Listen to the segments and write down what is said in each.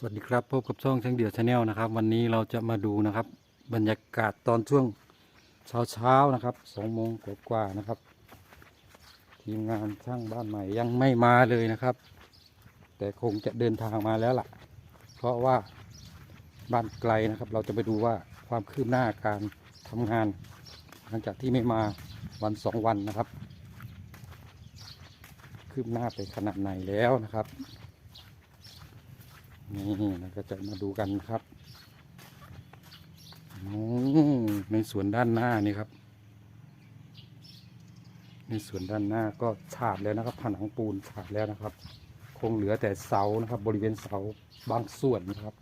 สวัสดีครับพบกับช่องช่างเดี่ยวชาแนลนะครับ วันนี้เราจะมาดูนะครับ บรรยากาศตอนช่วงเช้าเช้านะครับสองโมงกว่าๆนะครับ ทีมงานช่างบ้านใหม่ยังไม่มาเลยนะครับ แต่คงจะเดินทางมาแล้วล่ะ เพราะว่าบ้านไกลนะครับ เราจะไปดูว่าความคืบหน้าการทำงาน หลังจากที่ไม่มาวันสองวันนะครับ คืบหน้าไปขนาดไหนแล้วนะครับ นี่เราก็จะมาดูกันครับในสวนด้านหน้านี่ครับ ในสวนด้านหน้าก็ฉาบแล้วนะครับ ผนังปูนฉาบแล้วนะครับ คงเหลือแต่เสานะครับ บริเวณเสาบางส่วนนะครับ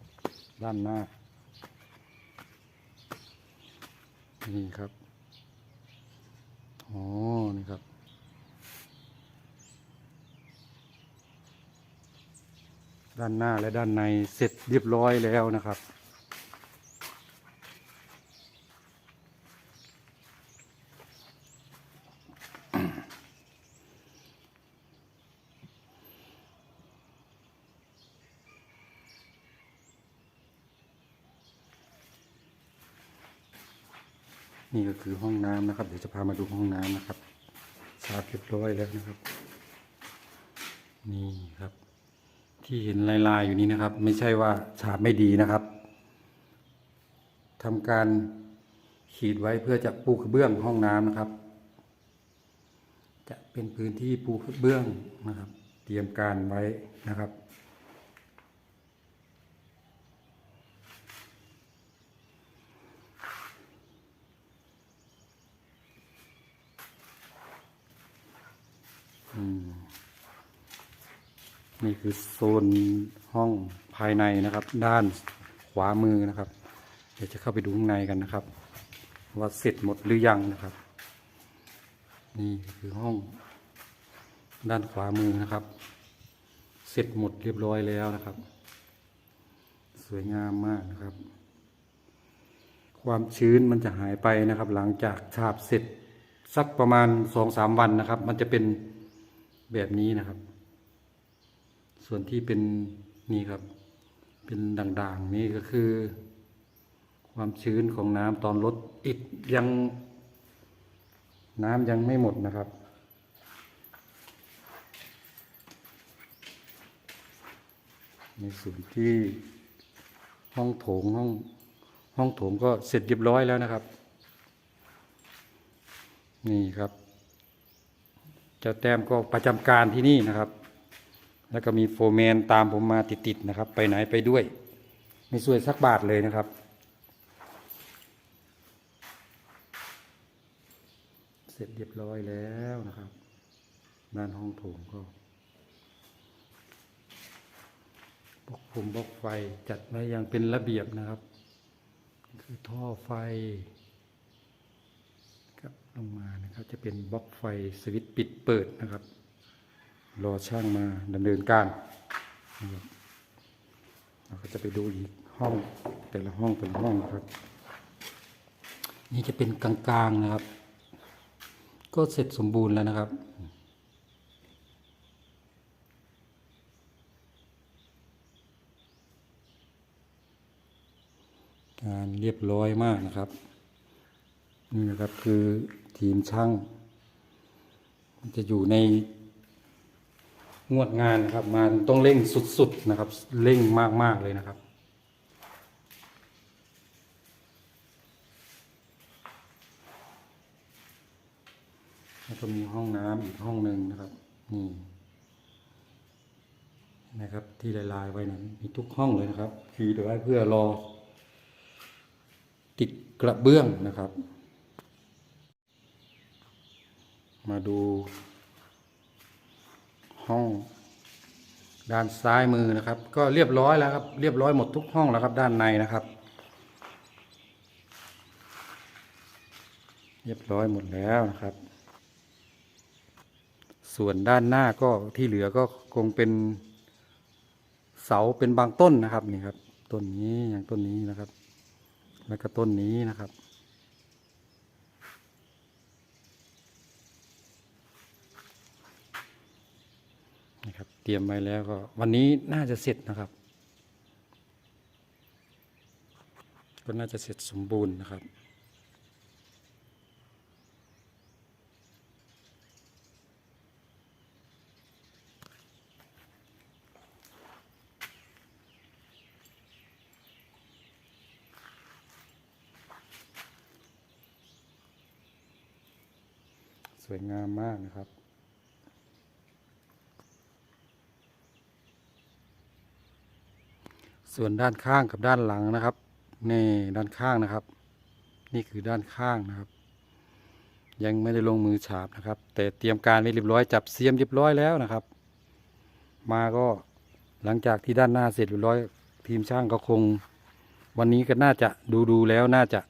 ด้านหน้า นี่ครับอ๋อนี่ครับ ด้านหน้าและด้านในเสร็จเรียบร้อยแล้วนะครับ นี่ก็คือห้องน้ำนะครับ เดี๋ยวจะพามาดูห้องน้ำนะครับฉาบเรียบร้อยแล้วนะครับ นี่ครับ ที่เห็นลายๆอยู่นี้นะครับ ไม่ใช่ว่าฉาบไม่ดีนะครับทำการขีดไว้เพื่อจะปูกระเบื้องห้องน้ำนะครับ จะเป็นพื้นที่ปูกระเบื้องนะครับ เตรียมการไว้นะครับ นี่คือโซนห้องภายในนะครับ ด้านขวามือนะครับ เดี๋ยวจะเข้าไปดูข้างในกันนะครับ ว่าเสร็จหมดหรือยังนะครับ นี่คือห้องด้านขวามือนะครับ เสร็จหมดเรียบร้อยแล้วนะครับ สวยงามมากนะครับ ความชื้นมันจะหายไปนะครับ หลังจากฉาบเสร็จสักประมาณสองสามวันนะครับ มันจะเป็นแบบนี้นะครับ ส่วนที่เป็นนี่ครับ เป็นด่างๆนี่ก็คือ ความชื้นของน้ำตอนลดอิดยังน้ำยังไม่หมดนะครับในส่วนที่ห้องโถงห้องห้องโถงก็เสร็จเรียบร้อยแล้วนะครับ นี่ครับ เจ้าแต้มก็ประจำการที่นี่นะครับ แล้วก็มีโฟร์แมนตามผมมาติดๆนะครับ ไปไหนไปด้วย ไม่ช่วยสักบาทเลยนะครับ เสร็จเรียบร้อยแล้วนะครับด้านห้องโถงก็บล็อกผมบล็อกไฟจัดไว้อย่างเป็นระเบียบนะครับ คือท่อไฟครับลงมานะครับจะเป็นบล็อกไฟสวิตช์ปิดเปิดนะครับ รอช่างมาดำเนินการนะครับเราก็จะไปดูอีกห้องแต่ละห้องแต่ละห้องนะครับ นี่จะเป็นกลางๆนะครับ ก็เสร็จสมบูรณ์แล้วนะครับการเรียบร้อยมากนะครับ นี่นะครับคือทีมช่าง จะอยู่ใน งวดงานนะครับ มาต้องเร่งสุดๆนะครับ เร่งมากๆเลยนะครับ แล้วก็มีห้องน้ำอีกห้องหนึ่งนะครับนี่นะครับที่ลายๆไว้นั้นมีทุกห้องเลยนะครับขีดไว้เพื่อรอ ติดกระเบื้องนะครับ มาดู ห้อง ด้านซ้ายมือนะครับ ก็เรียบร้อยแล้วครับ เรียบร้อยหมดทุกห้องแล้วครับ ด้านในนะครับ เรียบร้อยหมดแล้วนะครับ ส่วนด้านหน้าก็ที่เหลือก็คงเป็นเสาเป็นบางต้นนะครับนี่ครับต้นนี้อย่างต้นนี้นะครับ แล้วก็ต้นนี้นะครับ นะครับ เตรียมไว้แล้วก็วันนี้น่าจะเสร็จนะครับ ก็น่าจะเสร็จสมบูรณ์นะครับสวยงามมากนะครับ ส่วนด้านข้างกับด้านหลังนะครับนี่ด้านข้างนะครับ นี่คือด้านข้างนะครับ ยังไม่ได้ลงมือฉาบนะครับ แต่เตรียมการไว้เรียบร้อยจับเสียมเรียบร้อยแล้วนะครับ มาก็หลังจากที่ด้านหน้าเสร็จเรียบร้อย ทีมช่างก็คง วันนี้ก็น่าจะดูดูแล้วน่าจะ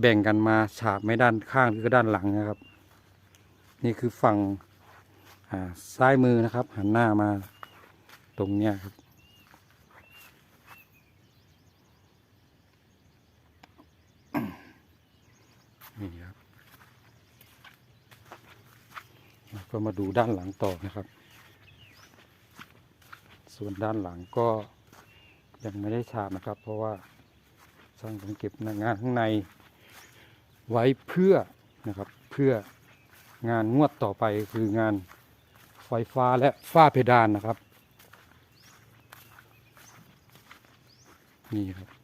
แบ่งกันมาฉาบไม่ด้านข้างหรือก็ด้านหลังนะครับ นี่คือฝั่งอ่าซ้ายมือนะครับ หันหน้ามาตรงเนี้ยครับ นี่ครับก็มาดูด้านหลังต่อนะครับ ส่วนด้านหลังก็ยังไม่ได้ฉาบนะครับ เพราะว่าช่างผมเก็บงานข้างในไว้เพื่อนะครับเพื่องานงวดต่อไปคืองานไฟฟ้าและฝ้าเพดานนะครับ นี่ครับ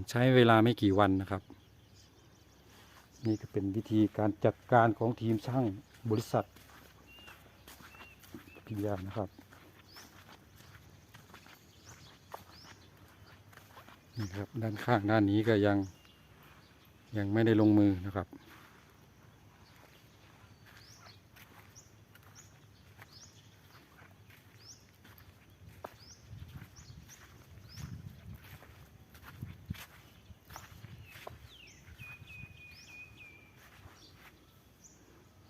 ผมใช้เวลาไม่กี่วันนะครับ นี่ก็เป็นวิธีการจัดการของทีมช่างบริษัทพิยานะครับนี่ครับด้านข้างด้านนี้ก็ยังยังไม่ได้ลงมือนะครับ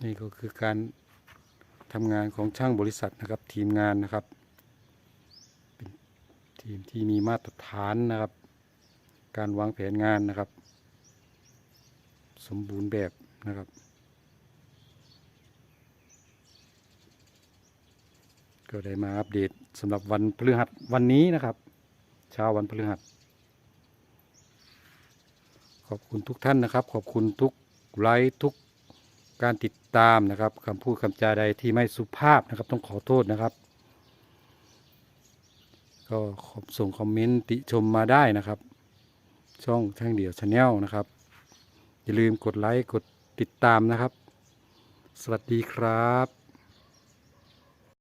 นี่ก็คือการทำงานของช่างบริษัทนะครับ ทีมงานนะครับ เป็นทีมที่มีมาตรฐานนะครับ การวางแผนงานนะครับ สมบูรณ์แบบนะครับ ก็ได้มาอัปเดตสำหรับวันพฤหัสวันนี้นะครับ เช้าวันพฤหัสขอบคุณทุกท่านนะครับ ขอบคุณทุกไลค์ทุก การติดตามนะครับคำพูดคำจาใดที่ไม่สุภาพนะครับ ต้องขอโทษนะครับ ก็ส่งคอมเมนต์ติชมมาได้นะครับ ช่องช่างเดี่ยวชาแนลนะครับ อย่าลืมกดไลค์กดติดตามนะครับ สวัสดีครับ